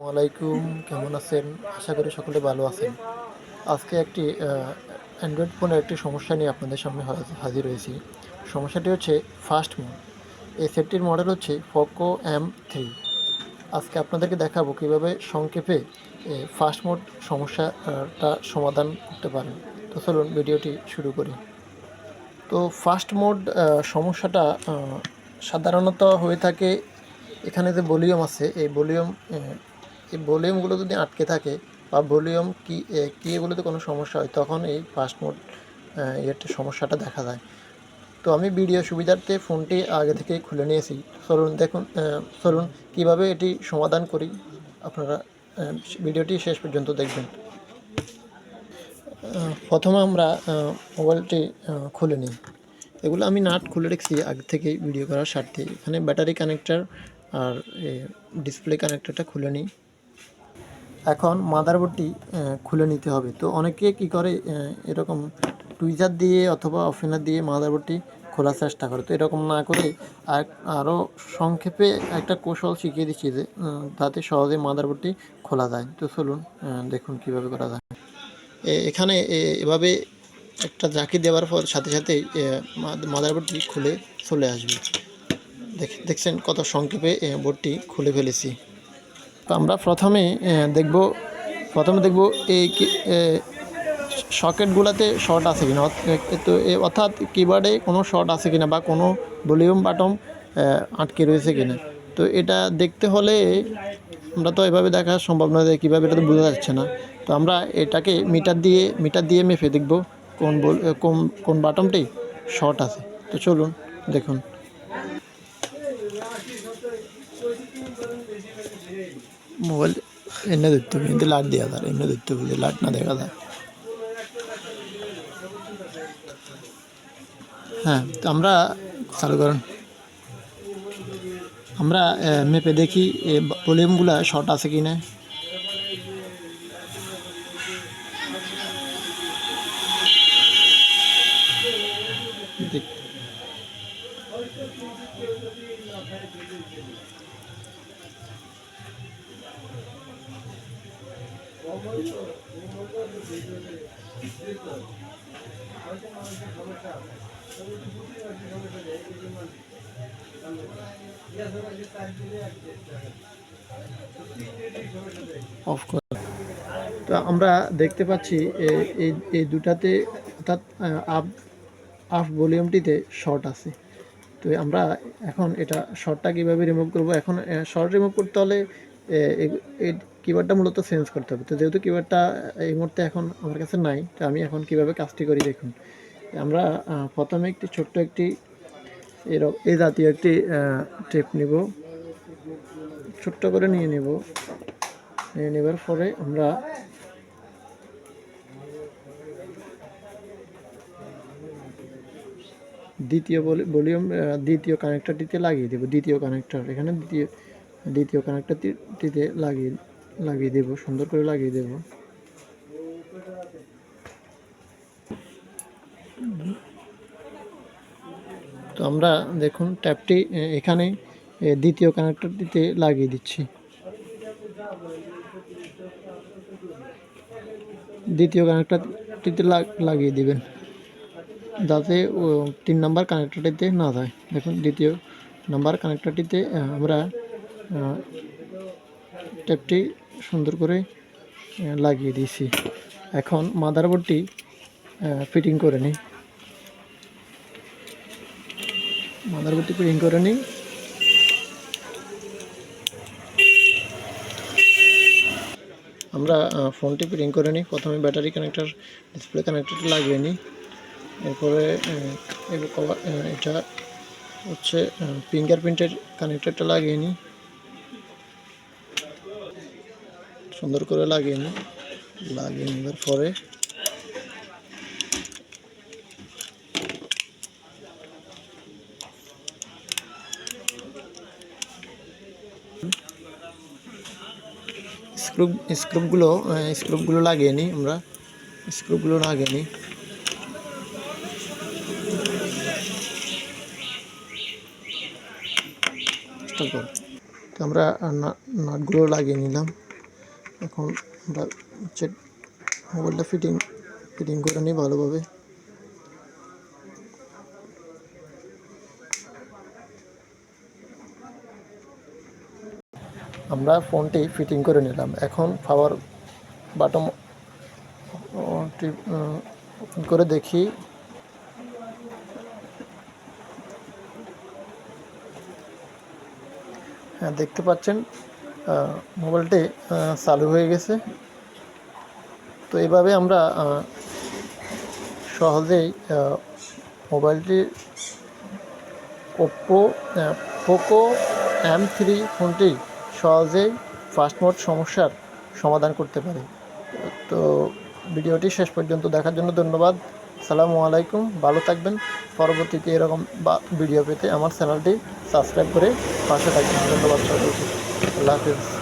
ওয়ালাইকুম কেমন আছেন? আশা করি সকলে ভালো আছেন। আজকে একটি অ্যান্ড্রয়েড ফোনের একটি সমস্যা নিয়ে আপনাদের সামনে হাজ- হাজির হয়েছি। সমস্যাটি হচ্ছে ফাস্ট মোড এই সেটটির মডেল হচ্ছে ফোকো এম থ্রি আজকে আপনাদেরকে দেখাবো কীভাবে সংক্ষেপে ফাস্ট মোড সমস্যাটা সমাধান করতে পারেন। তো চলুন ভিডিওটি শুরু করি। তো ফাস্ট মোড সমস্যাটা সাধারণত হয়ে থাকে, এখানে যে ভলিউম আছে, এই ভলিউম এই ভলিউমগুলো যদি আটকে থাকে বা ভলিউম কি কি এগুলোতে কোনো সমস্যা হয়, তখন এই ফাস্ট মোড এর সমস্যাটা দেখা যায় তো আমি ভিডিও সুবিধার্থে ফোনটি আগে থেকেই খুলে নিয়েছি। চলুন দেখুন চলুন কীভাবে এটি সমাধান করি। আপনারা ভিডিওটি শেষ পর্যন্ত দেখবেন। প্রথমে আমরা মোবাইলটি খুলে নিই। এগুলো আমি নাট খুলে রেখেছি আগে থেকেই ভিডিও করার স্বার্থে। এখানে ব্যাটারি কানেক্টর আর ডিসপ্লে কানেক্টরটা খুলে নিই। এখন মাদারবোর্ডটি খুলে নিতে হবে। তো অনেকে কি করে এরকম টুইজার দিয়ে অথবা অফেনার দিয়ে মাদারবোর্ডটি খোলার চেষ্টা করে। তো এরকম না করে আর আরও সংক্ষেপে একটা কৌশল শিখিয়ে দিচ্ছি যে তাতে সহজে মাদারবোর্ডটি খোলা যায়। তো চলুন দেখুন কীভাবে করা যায়। এখানে এভাবে একটা জাকি দেওয়ার পর সাথে সাথে মাদারবোর্ডটি খুলে চলে আসবে। দেখ- দেখছেন কত সংক্ষেপে বোর্ডটি খুলে ফেলেছি। তো আমরা প্রথমে দেখব প্রথমে দেখব এই সকেটগুলোতে শর্ট আছে কিনা। তো অর্থাৎ কিবোর্ডে কোনো শর্ট আছে কিনা বা কোনো ভলিউম বাটম আটকে রয়েছে কিনা। তো এটা দেখতে হলে আমরা তো এভাবে দেখা সম্ভব নয় কীভাবে এটা তো বোঝা যাচ্ছে না। তো আমরা এটাকে মিটার দিয়ে মিটার দিয়ে মেপে দেখব কোন কোন কোন বাটনটি শর্ট আছে। তো চলুন দেখুন। মোবাইল এনে ধরতে হবে কিন্তু লাইট দেওয়া যায় এমনি ধরতে হবে লাইট না দেখা যায় হ্যাঁ তো আমরা চালু করুন আমরা মেপে দেখি ভলিউমগুলো শর্ট আছে কি না দেখ- তো আমরা দেখতে পাচ্ছি এই এই দুটাতে অর্থাৎ আপ আপ ভলিউমটিতে শর্ট আছে। তো আমরা এখন এটা শর্টটা কীভাবে রিমুভ করব? এখন শর্ট রিমুভ করতে হলে কিবোর্ডটা মূলত চেঞ্জ করতে হবে। তো যেহেতু কিবোর্ডটা এই মুহূর্তে এখন আমার কাছে নাই, তো আমি এখন কীভাবে কাজটি করি দেখুন। আমরা প্রথমে একটি ছোট্ট একটি এরকম এই জাতীয় একটি টেপ নিব। ছোট্ট করে নিয়ে নেব। নিয়ে নেবার পরে আমরা দ্বিতীয় ভলিউম দ্বিতীয় কানেক্টরটিতে লাগিয়ে দেব। দ্বিতীয় কানেক্টর এখানে দ্বিতীয় দ্বিতীয় কানেক্টরটিতে লাগিয়ে লাগিয়ে দেব, সুন্দর করে লাগিয়ে দেব। তো আমরা দেখুন, ট্যাপটি এখানে দ্বিতীয় কানেক্টরটিতে লাগিয়ে দিচ্ছি। দ্বিতীয় কানেক্টরটিতে লাগ- লাগিয়ে দিবেন। যাতে তিন নাম্বার কানেক্টরটিতে না যায়। দেখুন, দ্বিতীয় নাম্বার কানেক্টরটিতে আমরা ট্যাপটি সুন্দর করে লাগিয়ে দিয়েছি। এখন মাদারবোর্ডটি ফিটিং করে নিই। মাদারবোর্ডটি ফিটিং করে নিই। আমরা ফোনটি ফিটিং করে নিই। প্রথমে ব্যাটারি কানেক্টর, ডিসপ্লে কানেক্টরটি লাগিয়ে নিই। এরপরে এটা হচ্ছে ফিঙ্গারপ্রিন্টের কানেক্টরটা লাগিয়ে নিই। সুন্দর করে লাগিয়ে নিই। লাগিয়ে নেবার পরে স্ক্রুপ, স্ক্রুপগুলো স্ক্রুপগুলো লাগিয়ে নিই আমরা। স্ক্রুপগুলো লাগিয়ে নিই। আমরা নাটগুলো লাগিয়ে নিলাম। এখন চেক মোবাইলটা ফিটিং ফিটিং করে নিই ভালোভাবে। আমরা ফোনটি ফিটিং করে নিলাম। এখন পাওয়ার বাটন করে দেখি। হ্যাঁ দেখতে পাচ্ছেন? মোবাইলটি চালু হয়ে গেছে। তো এভাবে আমরা সহজেই আহ, মোবাইলটি ওপ্পো পোকো এম থ্রি ফোনটি সহজেই ফাস্ট মোড সমস্যার সমাধান করতে পারে। তো ভিডিওটি শেষ পর্যন্ত দেখার জন্য ধন্যবাদ। সালামু আলাইকুম ভালো থাকবেন। পরবর্তীতে এরকম ভিডিও পেতে আমার চ্যানেলটি সাবস্ক্রাইব করে পাশে থাকবেন। ধন্যবাদ সবাইকে। আল্লাহ হাফিজ।